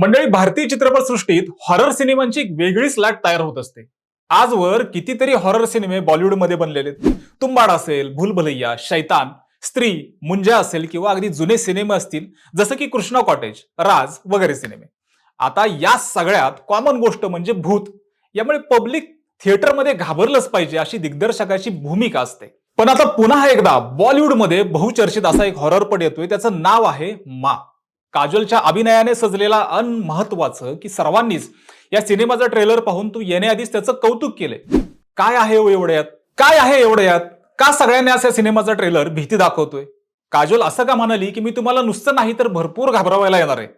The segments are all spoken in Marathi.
मंडळी भारतीय चित्रपटसृष्टीत हॉरर सिनेमांची एक वेगळीच लाट तयार होत असते. आजवर कितीतरी हॉरर सिनेमे बॉलिवूडमध्ये बनलेले आहेत. तुंबाड असेल भूलभलैया शैतान स्त्री मुंजा असेल किंवा अगदी जुने सिनेमे असतील जसं की कृष्णा कॉटेज राज वगैरे सिनेमे. आता या सगळ्यात कॉमन गोष्ट म्हणजे भूत. यामुळे पब्लिक थिएटरमध्ये घाबरलंच पाहिजे अशी दिग्दर्शकाची भूमिका असते. पण आता पुन्हा एकदा बॉलिवूडमध्ये बहुचर्चित असा एक हॉररपट येतोय त्याचं नाव आहे मा. काजोलच्या अभिनयाने सजलेला अन महत्वाचं की सर्वांनीच या सिनेमाचा ट्रेलर पाहून तू येण्याआधीच त्याचं कौतुक केलंय. काय आहे हो एवढ्यात? काय आहे एवढ्यात? का सगळ्यांनी असा सिनेमाचा ट्रेलर भीती दाखवतोय? काजोल असं का म्हणाली की मी तुम्हाला नुसतं नाही तर भरपूर घाबरवायला येणार आहे?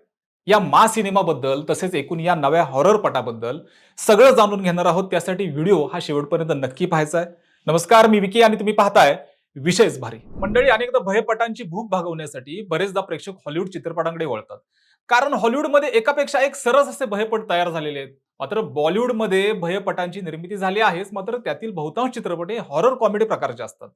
या मा सिनेमाबद्दल तसेच एकूण या नव्या हॉरर पटाबद्दल सगळं जाणून घेणार आहोत. त्यासाठी व्हिडिओ हा शेवटपर्यंत नक्की पाहायचा आहे. नमस्कार मी विकी आणि तुम्ही पाहताय विशेष भारी. मंडळी अनेकदा भयपटांची भूक भागवण्यासाठी बरेचदा प्रेक्षक हॉलिवूड चित्रपटांकडे वळतात. कारण हॉलिवूडमध्ये एकापेक्षा एक सरस असे भयपट तयार झालेले आहेत. मात्र बॉलिवूडमध्ये भयपटांची निर्मिती झाली आहेच मात्र त्यातील बहुतांश चित्रपट हे हॉरर कॉमेडी प्रकारचे असतात.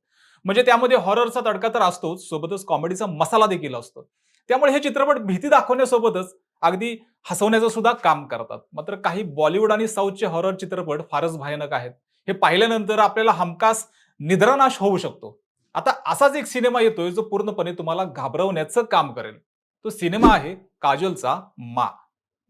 म्हणजे त्यामध्ये हॉररचा तडका तर असतोच सोबतच कॉमेडीचा मसाला देखील असतो. त्यामुळे हे चित्रपट भीती दाखवण्यासोबतच अगदी हसवण्याचं सुद्धा काम करतात. मात्र काही बॉलिवूड आणि साऊथचे हॉरर चित्रपट फारच भयानक आहेत. हे पाहिल्यानंतर आपल्याला हमखास निद्रानाश होऊ शकतो. आता असाच एक सिनेमा येतोय जो पूर्णपणे तुम्हाला घाबरवण्याचं काम करेल. तो सिनेमा आहे काजोलचा मा.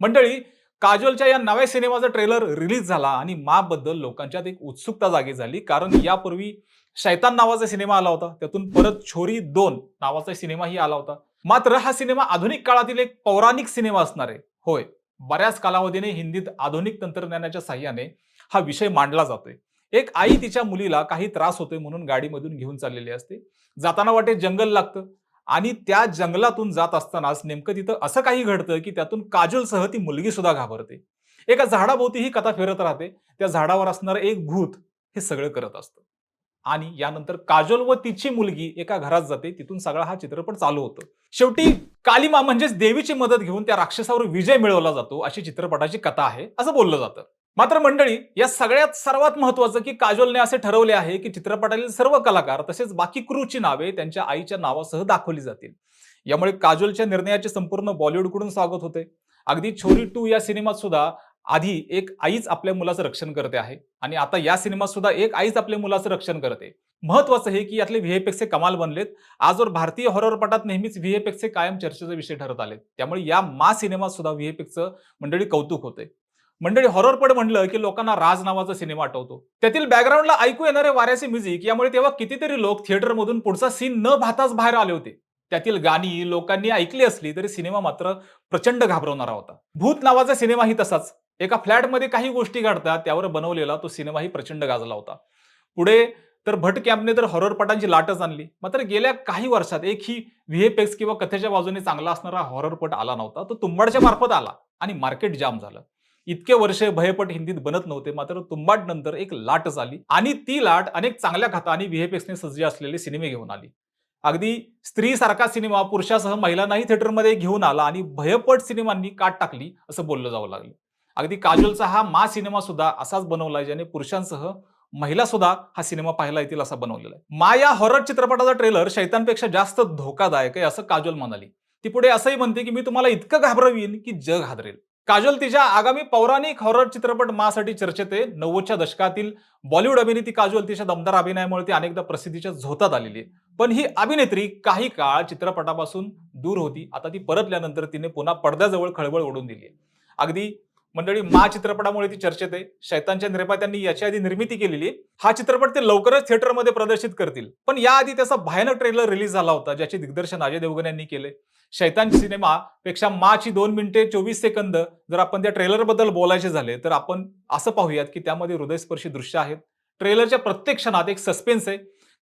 मंडळी काजोलच्या या नव्या सिनेमाचा ट्रेलर रिलीज झाला आणि मा बद्दल लोकांच्यात एक उत्सुकता जागी झाली. कारण यापूर्वी शैतान नावाचा सिनेमा आला होता. त्यातून परत छोरी दोन नावाचा सिनेमाही आला होता. मात्र हा सिनेमा आधुनिक काळातील एक पौराणिक सिनेमा असणार आहे. होय बऱ्याच कालावधीने हिंदीत आधुनिक तंत्रज्ञानाच्या साह्याने हा विषय मांडला जातोय. एक आई तिच्या मुलीला काही त्रास होतोय म्हणून गाडीमधून घेऊन चाललेली असते. जाताना वाटे जंगल लागतं आणि त्या जंगलातून जात असतानाच नेमकं तिथं असं काही घडतं की त्यातून काजलसह ती मुलगी सुद्धा घाबरते. एका झाडाभोवती ही कथा फिरत राहते. त्या झाडावर असणारं एक भूत हे सगळं करत असतं. आणि यानंतर काजोल व तिची मुलगी एका घरात जाते. तिथून सगळा हा चित्रपट चालू होतो. शेवटी कालिमा म्हणजेच देवीची मदत घेऊन त्या राक्षसावर विजय मिळवला जातो अशी चित्रपटाची कथा आहे. असं बोललं जातं. मात्र मंडळी या सगळ्यात सर्वात महत्वाचं की काजोलने असे ठरवले आहे की चित्रपटातील सर्व कलाकार तसेच बाकी क्रूची नावे त्यांच्या आईच्या नावासह दाखवली जातील. यामुळे काजोलच्या निर्णयाचे संपूर्ण बॉलिवूडकडून स्वागत होते. अगदी छोरी टू या सिनेमात सुद्धा आधी एक आईच आपल्या मुलाचं रक्षण करते आहे आणि आता या सिनेमात सुद्धा एक आईच आपल्या मुलाचं रक्षण करते. महत्वाचं हे की यातले व्हीएपेक्सचे कमाल बनलेत. आजवर भारतीय हॉररपटात नेहमीच व्हीएपेक्सचे कायम चर्चेचा विषय ठरत आले त्यामुळे या मा सिनेमात सुद्धा व्हीएपेक्सचं मंडळी कौतुक होते. मंडळी हॉररपड म्हणलं की लोकांना राज नावाचा सिनेमा आठवतो. त्यातील बॅकग्राऊंडला ऐकू येणारे वाऱ्याचे म्युझिक यामुळे तेव्हा कितीतरी लोक थिएटरमधून पुढचा सीन न पाहताच बाहेर आले होते. त्यातील गाणी लोकांनी ऐकली असली तरी सिनेमा मात्र प्रचंड घाबरवणारा होता. भूत नावाचा सिनेमाही तसाच. एका फ्लॅटमध्ये काही गोष्टी घडतात त्यावर बनवलेला तो सिनेमाही प्रचंड गाजला होता. पुढे तर भट कॅम्पने तर हॉररपटांची लाटच आणली. मात्र गेल्या काही वर्षात एक ही व्हीएफएक्स किंवा कथेच्या बाजूने चांगला असणारा हॉररपट आला नव्हता. तो तुंबाडच्या मार्फत आला आणि मार्केट जाम झालं. इतके वर्ष भयपट हिंदीत बनत नव्हते मात्र तुंबाट नंतर एक लाटच आली आणि ती लाट अनेक चांगल्या कथा आणि व्हीएफएक्सने सज्ज असलेले सिनेमे घेऊन आली. अगदी स्त्री सारखा सिनेमा पुरुषासह महिलांनाही थिएटरमध्ये घेऊन आला आणि भयपट सिनेमांनी काट टाकली असं बोललं जावं लागलं. अगदी काजोलचा हा मा सिनेमा सुद्धा असाच बनवलाय ज्याने पुरुषांसह महिला सुद्धा हा सिनेमा पाहायला येतील असा बनवलेला आहे. मा या हॉरर चित्रपटाचा ट्रेलर शैतांपेक्षा जास्त धोकादायक आहे असं काजोल म्हणाली. ती पुढे असंही म्हणते की मी तुम्हाला इतकं घाबरवीन की जग हादरेल. काजोल तिच्या आगामी पौराणिक हॉरर चित्रपट मासाठी चर्चेत आहे. नव्वदच्या दशकातील बॉलिवूड अभिनेत्री काजोल तिच्या दमदार अभिनयामुळे ती अनेकदा प्रसिद्धीच्या झोतात आलेली आहे. पण ही अभिनेत्री काही काळ चित्रपटापासून दूर होती. आता ती परतल्यानंतर तिने पुन्हा पडद्याजवळ खळबळ ओढून दिली आहे. अगदी मंडळी मा चित्रपटामुळे ती चर्चेत आहे. शैतानच्या निर्मात्यांनी याच्या आधी निर्मिती केलेली आहे. हा चित्रपट ते लवकरच थिएटरमध्ये प्रदर्शित करतील. पण याआधी त्याचा भयानक ट्रेलर रिलीज झाला होता ज्याचे दिग्दर्शन अजय देवगन यांनी केले. शैतान सिनेमा पेक्षा माची दोन मिनिटे चोवीस सेकंद जर आपण त्या ट्रेलरबद्दल बोलायचे झाले तर आपण असं पाहूयात की त्यामध्ये हृदयस्पर्शी दृश्य आहेत. ट्रेलरच्या प्रत्येक क्षणात एक सस्पेन्स आहे.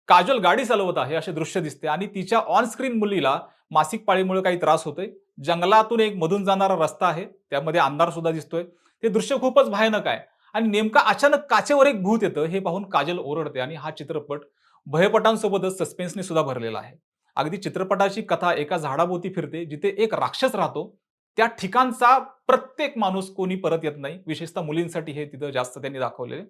काजल गाडी चालवत आहे असे दृश्य दिसते. आणि तिच्या ऑन स्क्रीन मुलीला मासिक पाळीमुळे काही त्रास होतोय. जंगलातून एक मधून जाणारा रस्ता आहे. त्यामध्ये अंधार सुद्धा दिसतोय. ते दृश्य खूपच भयानक आहे. आणि नेमका अचानक काचेवर एक भूत येतं हे पाहून काजल ओरडते. आणि हा चित्रपट भयपटांसोबतच सस्पेन्सने सुद्धा भरलेला आहे. अगदी चित्रपटाची कथा एका झाडाभोवती फिरते जिथे एक राक्षस राहतो. त्या ठिकाणचा प्रत्येक माणूस कोणी परत येत नाही. विशेषतः मुलींसाठी हे तिथं जास्त त्यांनी दाखवलेले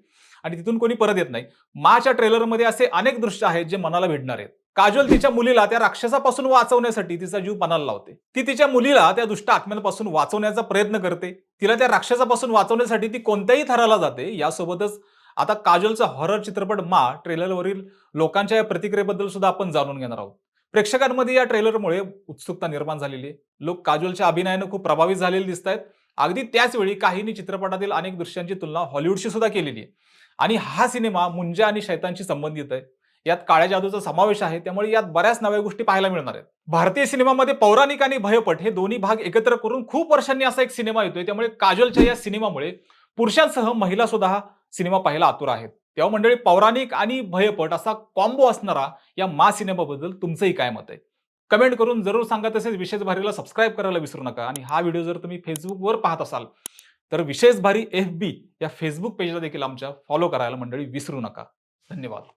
आणि तिथून कोणी परत येत नाही. माच्या ट्रेलरमध्ये असे अनेक दृश्य आहेत जे मनाला भिडणार आहेत. काजोल तिच्या मुलीला त्या राक्षसापासून वाचवण्यासाठी तिचा जीव पणाला लावते. ती तिच्या मुलीला त्या दुष्ट आत्म्यांपासून वाचवण्याचा प्रयत्न करते. तिला त्या राक्षसापासून वाचवण्यासाठी ती कोणत्याही थराला जाते. यासोबतच आता काजोलचा हॉरर चित्रपट मा ट्रेलरवरील लोकांच्या या प्रतिक्रियेबद्दल सुद्धा आपण जाणून घेणार आहोत. प्रेक्षकांमध्ये या ट्रेलरमुळे उत्सुकता निर्माण झालेली आहे. लोक काजोलच्या अभिनयानं खूप प्रभावित झालेले दिसत आहेत. अगदी त्याच वेळी काहींनी चित्रपटातील अनेक दृश्यांची तुलना हॉलिवूडशी सुद्धा केलेली आहे. आणि हा सिनेमा मुंजा आणि शैतांशी संबंधित आहे. यात काळ्या जादूचा समावेश आहे. त्यामुळे यात बऱ्याच नव्या गोष्टी पाहायला मिळणार आहेत. भारतीय सिनेमामध्ये पौराणिक आणि भयपट हे दोन्ही भाग एकत्र करून खूप वर्षांनी असा एक सिनेमा येतोय. त्यामुळे काजोलच्या या सिनेमामुळे पुरुषांसह महिला सुद्धा हा सिनेमा पाहायला आतुर आहेत. तेव्हा मंडळी पौराणिक आणि भयपट असा कॉम्बो असणारा या मा सिनेमाबद्दल तुमचंही काय मत आहे? कमेंट करून जरूर सांगा. तसेच विशेष भारीला सबस्क्राईब करायला विसरू नका. आणि हा व्हिडिओ जर तुम्ही फेसबुकवर पाहत असाल तर विशेष भारी एफ बी या फेसबुक पेजला देखील आमच्या फॉलो करायला मंडळी विसरू नका. धन्यवाद.